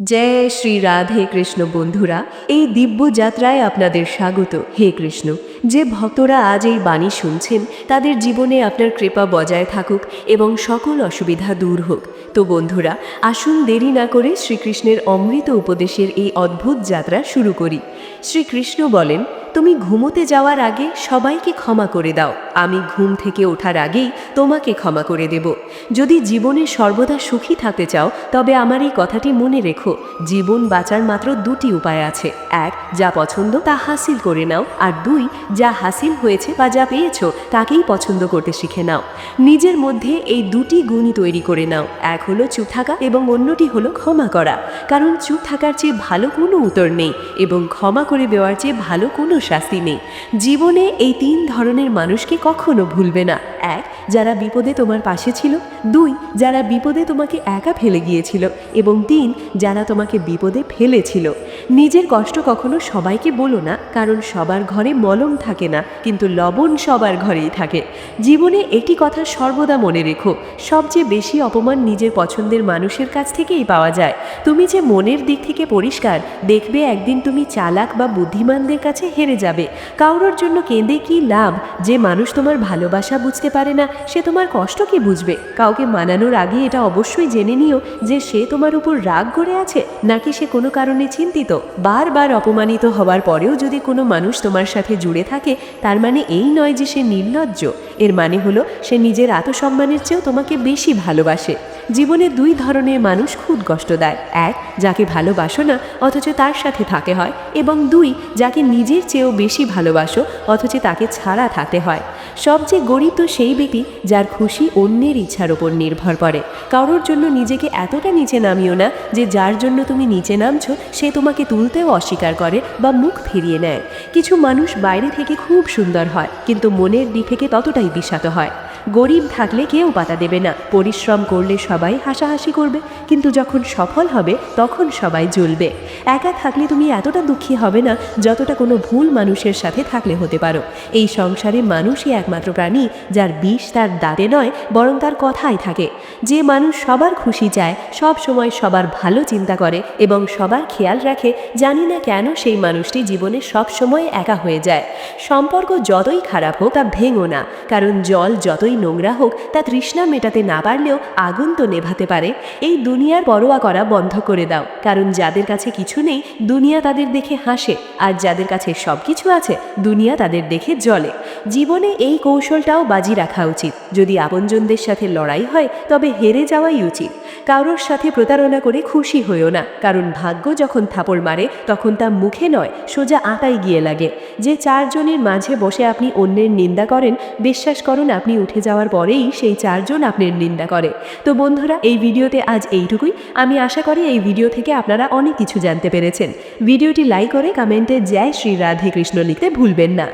জয় শ্রী রাধে কৃষ্ণ বন্ধুরা, এই দিব্য যাত্রায় আপনাদের স্বাগত। হে কৃষ্ণ, যে ভক্তরা আজ এই বাণী শুনছেন, তাদের জীবনে আপনার কৃপা বজায় থাকুক এবং সকল অসুবিধা দূর হোক। তো বন্ধুরা, আসুন দেরি না করে শ্রীকৃষ্ণের অমৃত উপদেশের এই অদ্ভুত যাত্রা শুরু করি। শ্রীকৃষ্ণ বলেন তুমি ঘুমোতে যাওয়ার আগে সবাইকে ক্ষমা করে দাও। আমি ঘুম থেকে ওঠার আগেই তোমাকে ক্ষমা করে দেব। যদি জীবনে সর্বদা সুখী থাকতে চাও, তবে আমার এই কথাটি মনে রেখো। জীবন বাঁচার মাত্র দুটি উপায় আছে। এক, যা পছন্দ তা হাসিল করে নাও। আর দুই, যা হাসিল হয়েছে বা যা পেয়েছ, তাকেই পছন্দ করতে শিখে নাও। নিজের মধ্যে এই দুটি গুণই তৈরি করে নাও। এক হলো চুপ থাকা এবং অন্যটি হলো ক্ষমা করা। কারণ চুপ থাকার চেয়ে ভালো কোনো উত্তর নেই। এবং ক্ষমা করে দেওয়ার চেয়ে ভালো কোনো শাস্তি নেই। জীবনে এই তিন ধরনের মানুষকে কখনো ভুলবে না। এক, যারা বিপদে তোমার পাশে ছিল। দুই, যারা বিপদে তোমাকে একা ফেলে গিয়েছিল। এবং তিন, যারা তোমাকে বিপদে ফেলেছিল। নিজের কষ্ট কখনো সবাইকে বলো না, কারণ সবার ঘরে মলম থাকে না, কিন্তু লবণ সবার ঘরেই থাকে। জীবনে একটি কথা সর্বদা মনে রেখো, সবচেয়ে বেশি অপমান নিজের পছন্দের মানুষের কাছ থেকেই পাওয়া যায়। তুমি যে মনের দিক থেকে পরিষ্কার, দেখবে একদিন তুমি চালাক বা বুদ্ধিমানদের কাছে হেরে যাবে। কারোর জন্য কেঁদে কি লাভ? যে মানুষ তোমার ভালোবাসা বুঝতে পারে না, সে তোমার কষ্ট কি বুঝবে? কাউকে মানানোর আগে এটা অবশ্যই জেনে নিও যে সে তোমার উপর রাগ করে আছে, নাকি সে কোনো কারণে চিন্তিত। বারবার অপমানিত হওয়ার পরেও যদি কোনো মানুষ তোমার সাথে জুড়ে থাকে, তার মানে এই নয় যে সে নির্লজ্জ। এর মানে হলো, সে নিজের আত্মসম্মানের চেয়েও তোমাকে বেশি ভালোবাসে। জীবনে দুই ধরনের মানুষ খুব কষ্ট দেয়। এক, যাকে ভালোবাসো না, অথচ তার সাথে থাকে হয়, এবং দুই, যাকে নিজের চেয়েও বেশি ভালোবাসো, অথচ তাকে ছাড়া থাকতে হয়। সবচেয়ে গরিব তো সেই ব্যক্তি যার খুশি অন্যের ইচ্ছার ওপর নির্ভর করে। কারোর জন্য নিজেকে এতটা নিচে নামিও না যে যার জন্য তুমি নিচে নামছো, সে তোমাকে তুলতেও অস্বীকার করে বা মুখ ফিরিয়ে নেয়। কিছু মানুষ বাইরে থেকে খুব সুন্দর হয়, কিন্তু মনের দিক থেকে ততটাই বিষাত হয়। গরিব থাকলে কেউ পাতা দেবে না। পরিশ্রম করলে সবাই হাসাহাসি করবে, কিন্তু যখন সফল হবে, তখন সবাই জ্বলবে। একা থাকলে তুমি এতটা দুঃখী হবে না, যতটা কোনো ভুল মানুষের সাথে থাকলে হতে পারো। এই সংসারে মানুষই একমাত্র প্রাণী, যার বিষ তার দাঁতে নয়, বরং তার কথাই থাকে। যে মানুষ সবার খুশি চায়, সব সময় সবার ভালো চিন্তা করে এবং সবার খেয়াল রাখে, জানি না কেন সেই মানুষটি জীবনে সব সময় একা হয়ে যায়। সম্পর্ক যতই খারাপ হোক, তা ভেঙো না, কারণ জল যতই নোংরা হোক, তা তৃষ্ণা মেটাতে না পারলেও আগুন তো নেভাতে পারে। এই দুনিয়ার পরোয়া করা বন্ধ করে দাও। কারণ যাদের কাছে কিছু নেই, দুনিয়া তাদের দেখে হাসে। আর যাদের কাছে সব কিছু আছে, দুনিয়া তাদের দেখে জ্বলে। জীবনে এই কৌশলটাও বাজি রাখা উচিত। যদি আপনজনদের সাথে লড়াই হয়, তবে হেরে যাওয়াই উচিত। কারোর সাথে প্রতারণা করে খুশি হইও না। কারণ ভাগ্য যখন থাপড় মারে, তখন তা মুখে নয়, সোজা আটাই গিয়ে লাগে। যে চারজনের মাঝে বসে আপনি অন্যের নিন্দা করেন, বিশ্বাস করুন আপনি উঠে যাওয়ার পরেই সেই চারজন আপনার নিন্দা করে। তো বন্ধুরা, এই ভিডিওতে আজ এইটুকুই। আমি আশা করি এই ভিডিও থেকে আপনারা অনেক কিছু জানতে পেরেছেন। ভিডিওটি লাইক করে কমেন্টে জয় শ্রী রাধে কৃষ্ণ লিখতে ভুলবেন না।